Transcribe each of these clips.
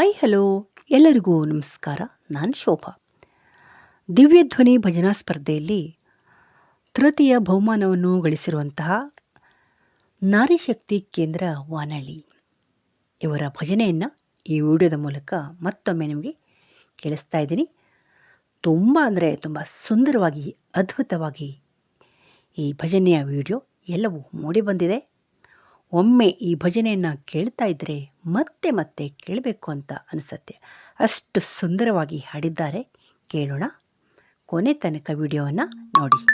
Hi, hello. ಎಲ್ಲರಿಗೂ ನಮಸ್ಕಾರ. ನಾನು ಶೋಭಾ. ದಿವ್ಯಧ್ವನಿ ಭಜನಾ ಸ್ಪರ್ಧೆಯಲ್ಲಿ ತೃತೀಯ ಬಹುಮಾನವನ್ನು ಗಳಿಸಿರುವಂತಹ ನಾರಿಶಕ್ತಿ ಕೇಂದ್ರ ವಾನಳ್ಳಿ ಇವರ ಭಜನೆಯನ್ನು ಈ ವಿಡಿಯೋದ ಮೂಲಕ ಮತ್ತೊಮ್ಮೆ ನಿಮಗೆ ಕೇಳಿಸ್ತಾ ಇದ್ದೀನಿ. ತುಂಬ ಅಂದರೆ ತುಂಬ ಸುಂದರವಾಗಿ, ಅದ್ಭುತವಾಗಿ ಈ ಭಜನೆಯ ವಿಡಿಯೋ ಎಲ್ಲವೂ ಮೂಡಿ ಬಂದಿದೆ. ಒಮ್ಮೆ ಈ ಭಜನೆಯನ್ನು ಕೇಳ್ತಾ ಇದ್ದರೆ ಮತ್ತೆ ಮತ್ತೆ ಕೇಳಬೇಕು ಅಂತ ಅನಿಸುತ್ತೆ. ಅಷ್ಟು ಸುಂದರವಾಗಿ ಹಾಡಿದ್ದಾರೆ. ಕೇಳೋಣ. ಕೊನೆ ತನಕ ವಿಡಿಯೋವನ್ನು ನೋಡಿ.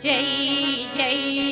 ಜೈ ಜೈ.